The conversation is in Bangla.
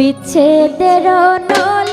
বিচ্ছেদের নলরে